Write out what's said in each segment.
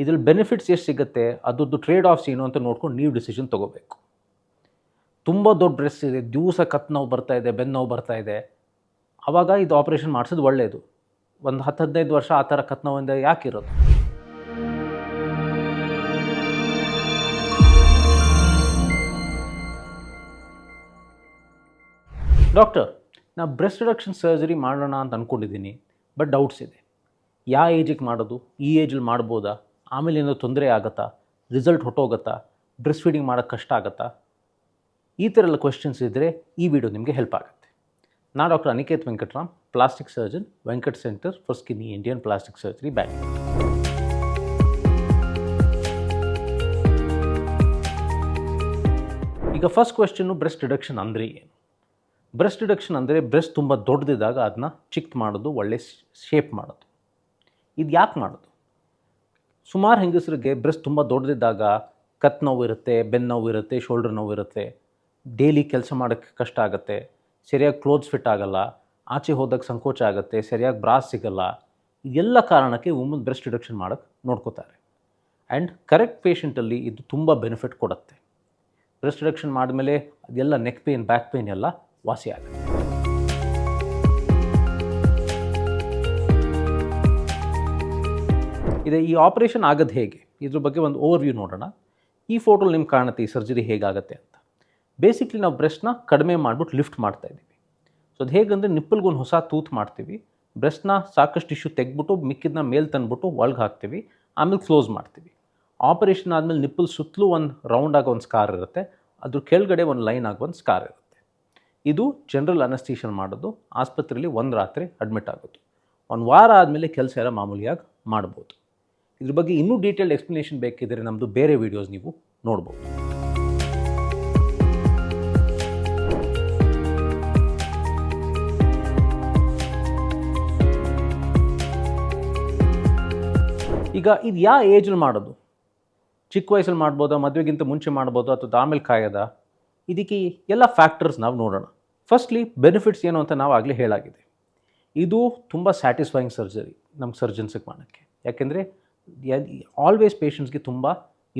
ಇದ್ರಲ್ಲಿ ಬೆನಿಫಿಟ್ಸ್ ಎಷ್ಟು ಸಿಗುತ್ತೆ, ಅದ್ರದ್ದು ಟ್ರೇಡ್ ಆಫ್ಸ್ ಏನು ಅಂತ ನೋಡ್ಕೊಂಡು ನೀವು ಡಿಸಿಷನ್ ತೊಗೋಬೇಕು. ತುಂಬ ದೊಡ್ಡ ಡ್ರೆಸ್ ಇದೆ, ದಿವಸ ಕತ್ತು ನೋವು ಬರ್ತಾ ಇದೆ ಬೆನ್ನು ನೋವು ಬರ್ತಾ ಇದೆ. ಆವಾಗ ಇದು ಆಪ್ರೇಷನ್ ಮಾಡಿಸೋದು ಒಳ್ಳೆಯದು ಒಂದು ಹತ್ತು ಹದಿನೈದು ವರ್ಷ ಆ ಥರ ಕತ್ತು ನೋವಿಂದ ಇರೋದು? ಡಾಕ್ಟರ್ ನಾನು ಬ್ರೆಸ್ಟ್ ರಿಡಕ್ಷನ್ ಸರ್ಜರಿ ಮಾಡೋಣ ಅಂತ ಅಂದ್ಕೊಂಡಿದ್ದೀನಿ ಬಟ್ ಡೌಟ್ಸ್ ಇದೆ. ಯಾವ ಏಜಿಗೆ ಮಾಡೋದು? ಈ ಏಜಲ್ಲಿ ಮಾಡ್ಬೋದಾ? ಆಮೇಲೆ ಏನೋ ತೊಂದರೆ ಆಗುತ್ತಾ? ರಿಸಲ್ಟ್ ಹೊಟ್ಟೋಗುತ್ತಾ ಬ್ರೆಸ್ಟ್ ಫೀಡಿಂಗ್ ಮಾಡೋಕ್ಕೆ ಕಷ್ಟ ಆಗುತ್ತಾ? ಈ ಥರ ಎಲ್ಲ ಕ್ವೆಶನ್ಸ್ ಇದ್ದರೆ ಈ ವಿಡಿಯೋ ನಿಮಗೆ ಹೆಲ್ಪ್ ಆಗುತ್ತೆ. ನಾ doctor Aniket Venkatram plastic surgeon Venkat centre for skin Indian plastic surgery bank ಈಗ ಫಸ್ಟ್ ಕ್ವೆಶನು ಬ್ರೆಸ್ಟ್ ರಿಡಕ್ಷನ್ ಅಂದರೆ ಏನು? ಬ್ರೆಸ್ಟ್ ರಿಡಕ್ಷನ್ ಅಂದರೆ ಬ್ರೆಸ್ಟ್ ತುಂಬ ದೊಡ್ಡದಿದ್ದಾಗ ಅದನ್ನ ಚಿಕ್ಕ ಮಾಡೋದು, ಒಳ್ಳೆ ಶೇಪ್ ಮಾಡೋದು. ಇದು ಯಾಕೆ ಮಾಡೋದು? ಸುಮಾರು ಹೆಂಗಸರಿಗೆ ಬ್ರೆಸ್ಟ್ ತುಂಬ ದೊಡ್ಡದಿದ್ದಾಗ ಕತ್ ನೋವು ಇರುತ್ತೆ ಬೆನ್ನು ನೋವು ಇರುತ್ತೆ ಶೋಲ್ಡರ್ ನೋವು ಇರುತ್ತೆ. ಡೈಲಿ ಕೆಲಸ ಮಾಡೋಕ್ಕೆ ಕಷ್ಟ ಆಗುತ್ತೆ. ಸರಿಯಾಗಿ ಕ್ಲೋತ್ಸ್ ಫಿಟ್ ಆಗಲ್ಲ. ಆಚೆ ಹೋದಾಗ ಸಂಕೋಚ ಆಗುತ್ತೆ. ಸರಿಯಾಗಿ ಬ್ರಾಸ್ ಸಿಗಲ್ಲ. ಇದೆಲ್ಲ ಕಾರಣಕ್ಕೆ ವುಮನ್ ಬ್ರೆಸ್ಟ್ ರಿಡಕ್ಷನ್ ಮಾಡೋಕ್ಕೆ ನೋಡ್ಕೋತಾರೆ. ಆ್ಯಂಡ್ ಕರೆಕ್ಟ್ ಪೇಷಂಟಲ್ಲಿ ಇದು ತುಂಬ ಬೆನಿಫಿಟ್ ಕೊಡುತ್ತೆ. ಬ್ರೆಸ್ಟ್ ರಿಡಕ್ಷನ್ ಮಾಡಿದ್ಮೇಲೆ ಅದೆಲ್ಲ ನೆಕ್ ಪೇನ್ ಬ್ಯಾಕ್ ಪೇಯ್ನ್ ಎಲ್ಲ ವಾಸಿ ಆಗುತ್ತೆ. ಇದೆ. ಈ ಆಪರೇಷನ್ ಆಗೋದು ಹೇಗೆ? ಇದ್ರ ಬಗ್ಗೆ ಒಂದು ಓವರ್ ವ್ಯೂ ನೋಡೋಣ. ಈ ಫೋಟೋಲಿ ನಿಮ್ಗೆ ಕಾಣುತ್ತೆ ಈ ಸರ್ಜರಿ ಹೇಗಾಗುತ್ತೆ ಅಂತ. ಬೇಸಿಕ್ಲಿ ನಾವು ಬ್ರೆಸ್ಟ್ನ ಕಡಿಮೆ ಮಾಡಿಬಿಟ್ಟು ಲಿಫ್ಟ್ ಮಾಡ್ತಾ ಇದ್ದೀವಿ. ಸೊ ಅದು ಹೇಗಂದರೆ ನಿಪ್ಪಲ್ಗೊಂದು ಹೊಸ ತೂತ್ ಮಾಡ್ತೀವಿ. ಬ್ರೆಸ್ಟ್ನ ಸಾಕಷ್ಟು ಇಶ್ಯೂ ತೆಗ್ಬಿಟ್ಟು ಮಿಕ್ಕಿದ್ನ ಮೇಲೆ ತಂದ್ಬಿಟ್ಟು ಒಳಗೆ ಹಾಕ್ತೀವಿ. ಆಮೇಲೆ ಕ್ಲೋಸ್ ಮಾಡ್ತೀವಿ. ಆಪರೇಷನ್ ಆದಮೇಲೆ ನಿಪ್ಪಲ್ ಸುತ್ತಲೂ ಒಂದು ರೌಂಡ್ ಆಗೋ ಒಂದು ಸ್ಕಾರ್ ಇರುತ್ತೆ. ಅದ್ರ ಕೆಳಗಡೆ ಒಂದು ಲೈನ್ ಆಗೋ ಒಂದು ಸ್ಕಾರ್ ಇರುತ್ತೆ. ಇದು ಜನರಲ್ ಅನಸ್ಟೇಷನ್ ಮಾಡೋದು. ಆಸ್ಪತ್ರೆಯಲ್ಲಿ ಒಂದು ರಾತ್ರಿ ಅಡ್ಮಿಟ್ ಆಗೋದು. ಒಂದು ವಾರ ಆದಮೇಲೆ ಕೆಲಸ ಎಲ್ಲ ಮಾಮೂಲಿಯಾಗಿ ಮಾಡ್ಬೋದು. ಇದ್ರ ಬಗ್ಗೆ ಇನ್ನೂ ಡೀಟೇಲ್ಡ್ ಎಕ್ಸ್ಪ್ಲನೇಷನ್ ಬೇಕಿದ್ದರೆ ನಮ್ಮದು ಬೇರೆ ವೀಡಿಯೋಸ್ ನೀವು ನೋಡ್ಬೋದು. ಈಗ ಇದು ಯಾವ ಏಜಲ್ಲಿ ಮಾಡೋದು? ಚಿಕ್ಕ ವಯಸ್ಸಲ್ಲಿ ಮಾಡ್ಬೋದಾ, ಮದುವೆಗಿಂತ ಮುಂಚೆ ಮಾಡ್ಬೋದಾ, ಅಥವಾ ಆಮೇಲೆ ಕಾಯೋದ? ಇದಕ್ಕೆ ಎಲ್ಲ ಫ್ಯಾಕ್ಟರ್ಸ್ ನಾವು ನೋಡೋಣ. ಫಸ್ಟ್ಲಿ ಬೆನಿಫಿಟ್ಸ್ ಏನು ಅಂತ ನಾವು ಆಗಲೇ ಹೇಳಾಗಿದೆ. ಇದು ತುಂಬ ಸ್ಯಾಟಿಸ್ಫೈಯಿಂಗ್ ಸರ್ಜರಿ ನಮ್ಮ ಸರ್ಜನ್ಸಿಗೆ ಮಾಡೋಕ್ಕೆ. ಯಾಕೆಂದರೆ ಆಲ್ವೇಸ್ ಪೇಷಂಟ್ಸ್ಗೆ ತುಂಬ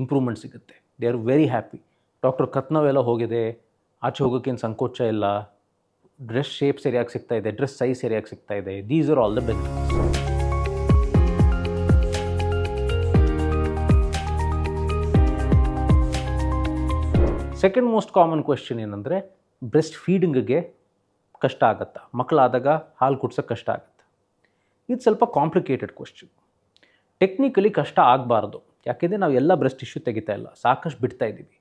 ಇಂಪ್ರೂವ್ಮೆಂಟ್ ಸಿಗುತ್ತೆ. They are very happy doctor ಕತ್ನವೆಲ್ಲ ಹೋಗಿದೆ. ಆಚೆ ಹೋಗೋಕ್ಕೇನು ಸಂಕೋಚ ಇಲ್ಲ. ಡ್ರೆಸ್ ಶೇಪ್ ಸರಿಯಾಗಿ ಸಿಗ್ತಾ ಇದೆ. ಡ್ರೆಸ್ ಸೈಜ್ ಸರಿಯಾಗಿ ಸಿಗ್ತಾ ಇದೆ. These are all the benefits second most common question ಏನಂದರೆ ಬ್ರೆಸ್ಟ್ ಫೀಡಿಂಗಿಗೆ ಕಷ್ಟ ಆಗುತ್ತಾ? ಮಕ್ಕಳಾದಾಗ ಹಾಲು ಕುಡ್ಸೋಕ್ಕೆ ಕಷ್ಟ ಆಗುತ್ತೆ? ಇದು ಸ್ವಲ್ಪ ಕಾಂಪ್ಲಿಕೇಟೆಡ್ ಕ್ವೆಶ್ಚನ್ ಟೆಕ್ನಿಕಲಿ ಕಷ್ಟ ಆಗಬಾರ್ದು. ಯಾಕೆಂದರೆ ನಾವು ಎಲ್ಲ ಬ್ರೆಸ್ಟ್ ಇಶ್ಯೂ ತೆಗಿತಾ ಇಲ್ಲ. ಸಾಕಷ್ಟು ಬಿಡ್ತಾ ಇದ್ದೀವಿ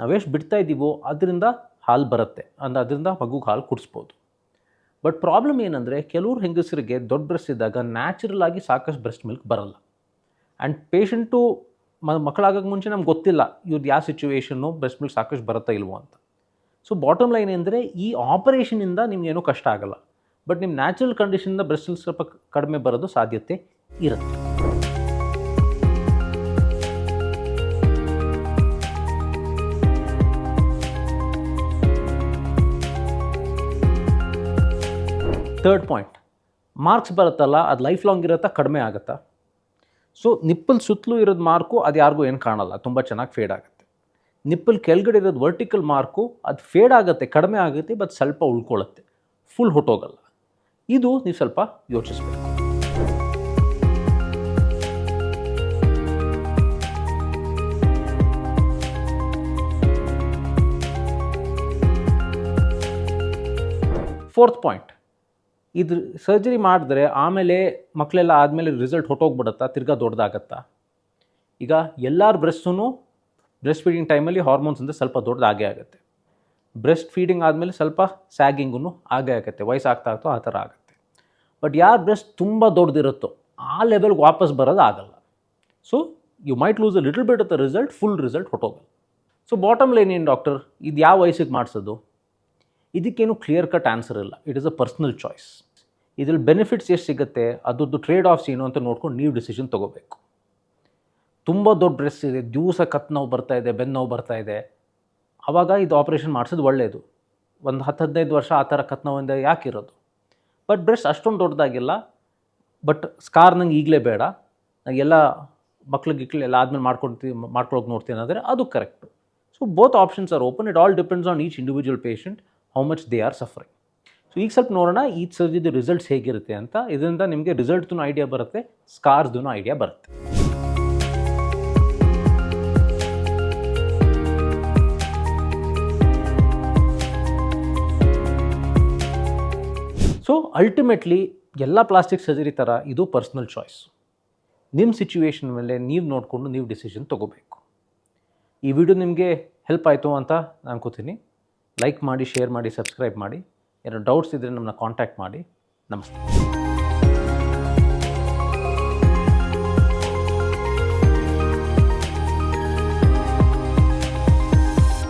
ನಾವೆಷ್ಟು ಬಿಡ್ತಾ ಇದ್ದೀವೋ ಅದರಿಂದ ಹಾಲು ಬರುತ್ತೆ. ಅಂದರೆ ಅದರಿಂದ ಮಗುಗೆ ಹಾಲು ಕುಡಿಸ್ಬೋದು. ಬಟ್ ಪ್ರಾಬ್ಲಮ್ ಏನಂದರೆ ಕೆಲವ್ರು ಹೆಂಗಸರಿಗೆ ದೊಡ್ಡ ಬ್ರೆಸ್ಟ್ ಇದ್ದಾಗ ನ್ಯಾಚುರಲ್ ಆಗಿ ಸಾಕಷ್ಟು ಬ್ರೆಸ್ಟ್ ಮಿಲ್ಕ್ ಬರಲ್ಲ. ಆ್ಯಂಡ್ ಪೇಷಂಟು ಮ ಮಕ್ಕಳಾಗೋಕ್ಕೆ ಮುಂಚೆ ನಮ್ಗೆ ಗೊತ್ತಿಲ್ಲ ಇವ್ರದ್ದು ಯಾವ ಸಿಚುವೇಷನ್ನು ಬ್ರೆಸ್ಟ್ ಮಿಲ್ಕ್ ಸಾಕಷ್ಟು ಬರುತ್ತಾ ಇಲ್ವೋ ಅಂತ. ಸೊ ಬಾಟಮ್ ಲೈನ್ ಅಂದರೆ ಈ ಆಪರೇಷನಿಂದ ನಿಮ್ಗೇನೂ ಕಷ್ಟ ಆಗಲ್ಲ. ಬಟ್ ನಿಮ್ಮ ನ್ಯಾಚುರಲ್ ಕಂಡೀಷನಿಂದ ಬ್ರೆಸ್ಟ್ ಮಿಲ್ಕ್ ಸ್ವಲ್ಪ ಕಡಿಮೆ ಬರೋದು ಸಾಧ್ಯತೆ ಇರುತ್ತೆ. ಥರ್ಡ್ ಪಾಯಿಂಟ್ ಮಾರ್ಕ್ಸ್ ಬರುತ್ತಲ್ಲ, ಅದು ಲೈಫ್ ಲಾಂಗ್ ಇರುತ್ತಾ, ಕಡಿಮೆ ಆಗುತ್ತಾ? ಸೊ ನಿಪ್ಪಲ್ ಸುತ್ತಲೂ ಇರೋದು ಮಾರ್ಕು ಅದು ಯಾರಿಗೂ ಏನು ಕಾಣಲ್ಲ, ತುಂಬ ಚೆನ್ನಾಗಿ ಫೇಡ್ ಆಗುತ್ತೆ. ನಿಪ್ಪಲ್ ಕೆಳಗಡೆ ಇರೋದು ವರ್ಟಿಕಲ್ ಮಾರ್ಕು ಅದು ಫೇಡ್ ಆಗುತ್ತೆ, ಕಡಿಮೆ ಆಗುತ್ತೆ ಬಟ್ ಸ್ವಲ್ಪ ಉಳ್ಕೊಳ್ಳುತ್ತೆ ಫುಲ್ ಹೊಟ್ಟೋಗಲ್ಲ. ಇದು ನೀವು ಸ್ವಲ್ಪ ಯೋಚಿಸಬೇಕು. ಫೋರ್ತ್ ಪಾಯಿಂಟ್ ಇದು ಸರ್ಜರಿ ಮಾಡಿದ್ರೆ ಆಮೇಲೆ ಮಕ್ಕಳೆಲ್ಲ ಆದಮೇಲೆ ರಿಸಲ್ಟ್ ಹೊಟ್ಟೋಗ್ಬಿಡತ್ತಾ? ತಿರ್ಗಾ ದೊಡ್ಡದಾಗತ್ತಾ ಈಗ ಎಲ್ಲರ ಬ್ರೆಸ್ಟೂ ಬ್ರೆಸ್ಟ್ ಫೀಡಿಂಗ್ ಟೈಮಲ್ಲಿ ಹಾರ್ಮೋನ್ಸ್ ಅಂದರೆ ಸ್ವಲ್ಪ ದೊಡ್ಡದಾಗೇ ಆಗುತ್ತೆ. ಬ್ರೆಸ್ಟ್ ಫೀಡಿಂಗ್ ಆದಮೇಲೆ ಸ್ವಲ್ಪ ಸ್ಯಾಗಿಂಗೂ ಆಗೇ ಆಗುತ್ತೆ. ವಯಸ್ಸಾಗ್ತಾ ಆಗ್ತೋ ಆ ಥರ ಆಗುತ್ತೆ. ಬಟ್ ಯಾರು ಬ್ರೆಸ್ಟ್ ತುಂಬ ದೊಡ್ಡದಿರುತ್ತೋ ಆ ಲೆವೆಲ್ಗೆ ವಾಪಸ್ ಬರೋದು ಆಗಲ್ಲ. So you might lose a little bit of the result full result ಹೊಟ್ಟೋಗಲ್ಲ. So bottom line ಏನು ಡಾಕ್ಟರ್ ಇದು ಯಾವ ವಯಸ್ಸಿಗೆ ಮಾಡಿಸೋದು? ಇದಕ್ಕೇನು ಕ್ಲಿಯರ್ ಕಟ್ ಆನ್ಸರ್ ಇಲ್ಲ. It is a personal choice ಇದ್ರಲ್ಲಿ ಬೆನಿಫಿಟ್ಸ್ ಎಷ್ಟು ಸಿಗುತ್ತೆ? ಅದ್ರದ್ದು ಟ್ರೇಡ್ ಆಫ್ಸ್ ಏನು ಅಂತ ನೋಡ್ಕೊಂಡು ನೀವು ಡಿಸಿಷನ್ ತೊಗೋಬೇಕು. ತುಂಬ ದೊಡ್ಡ ಡ್ರೆಸ್ ಇದೆ. ದಿವಸ ಕತ್ತು ನೋವು ಬರ್ತಾ ಇದೆ, ಬೆನ್ನು ನೋವು ಬರ್ತಾ ಇದೆ. ಆವಾಗ ಇದು ಆಪ್ರೇಷನ್ ಮಾಡಿಸೋದು ಒಳ್ಳೆಯದು ಒಂದು ಹತ್ತು ಹದಿನೈದು ವರ್ಷ ಆ ಥರ ಕತ್ತು ನೋವಿಂದ ಇರೋದು? ಬಟ್ ಬ್ರೆಸ್ಟ್ ಅಷ್ಟೊಂದು ದೊಡ್ಡದಾಗಿಲ್ಲ. ಬಟ್ ಸ್ಕಾರ್ ನಂಗೆ ಈಗಲೇ ಬೇಡ. ಎಲ್ಲ ಮಕ್ಳು ಗಿಕ್ಳು ಎಲ್ಲ ಆದಮೇಲೆ ಮಾಡ್ಕೊಳ್ತೀವಿ ಮಾಡ್ಕೊಳಕ್ಕೆ ನೋಡ್ತೀನಿ ಅಂದರೆ ಅದು correct so both options are open it all depends on each individual patient how much they are suffering so ಈಗ ಸ್ವಲ್ಪ ನೋಡೋಣ ಈ ಸರ್ಜಿದು ರಿಸಲ್ಟ್ಸ್ ಹೇಗಿರುತ್ತೆ ಅಂತ. ಇದರಿಂದ ನಿಮಗೆ ರಿಸಲ್ಟ್ದು ಐಡಿಯಾ ಬರುತ್ತೆ ಸ್ಕಾರ್ಸ್ದು ಐಡಿಯಾ ಬರುತ್ತೆ. ಸೊ ಅಲ್ಟಿಮೇಟ್ಲಿ ಎಲ್ಲ ಪ್ಲಾಸ್ಟಿಕ್ ಸರ್ಜರಿ ಥರ ಇದು ಪರ್ಸ್ನಲ್ ಚಾಯ್ಸ್ ನಿಮ್ಮ ಸಿಚುವೇಶನ್ ಮೇಲೆ ನೀವು ನೋಡಿಕೊಂಡು ನೀವು ಡಿಸಿಷನ್ ತೊಗೋಬೇಕು. ಈ ವಿಡಿಯೋ ನಿಮಗೆ ಹೆಲ್ಪ್ ಆಯಿತು ಅಂತ ನಾನು ಅನ್ಕೋತೀನಿ ಲೈಕ್ ಮಾಡಿ ಶೇರ್ ಮಾಡಿ ಸಬ್ಸ್ಕ್ರೈಬ್ ಮಾಡಿ. ಏನೋ ಡೌಟ್ಸ್ ಇದ್ದರೆ ನಮ್ಮನ್ನ ಕಾಂಟ್ಯಾಕ್ಟ್ ಮಾಡಿ. ನಮಸ್ತೆ.